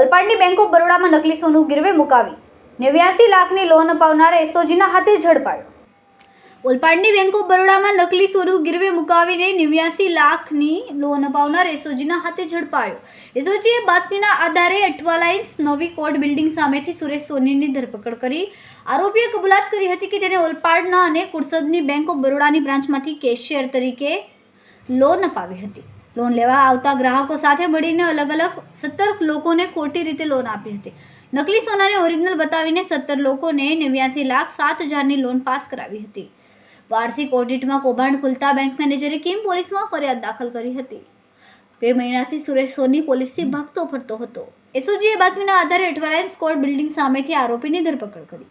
ઓલપાડની bank of બરોડામાં નકલી સોનું ગીરવે મુકાવી. નેવ્યાસી લાખની લોન અપાવનાર એસઓજીના હાથે ઝડપાયો. ઓલપાડની બેંક ઓફ બરોડામાં નકલી સોનું ગીરવે મુકાવીને નેવ્યાસી લાખની લોન અપાવનાર એસઓજીના હાથે ઝડપાયો. એસઓજીએ બાતમીના આધારે અઠવાલાઇન્સ નવી કોર્ટ બિલ્ડિંગ સામેથી સુરેશ સોનીની ધરપકડ કરી. આરોપીએ કબૂલાત કરી હતી કે તેને ઓલપાડના અને કુરસદની બેંક ઓફ બરોડાની બ્રાન્ચમાંથી કેશિયર તરીકે લોન અપાવી હતી. લોન લેવા આવતા ગ્રાહકો સાથે મળીને અલગ અલગ સત્તર લોકોને ખોટી રીતે લોન આપી હતી. નકલી સોનાને ઓરિજિનલ બતાવીને સત્તર લોકોને નેવ્યાસી લાખ સાત હજારની લોન પાસ કરાવી હતી. વાર્ષિક ઓડિટમાં કૌભાંડ ખુલતા બેંક મેનેજરે કેમ પોલીસમાં ફરિયાદ દાખલ કરી હતી. બે મહિનાથી સુરેશ સોની પોલીસથી ભાગતો ફરતો હતો. એસઓજીએ બાતમીના આધારે અઠવાલાઇન્સ કોર્ટ બિલ્ડિંગ સામેથી આરોપીની ધરપકડ કરી.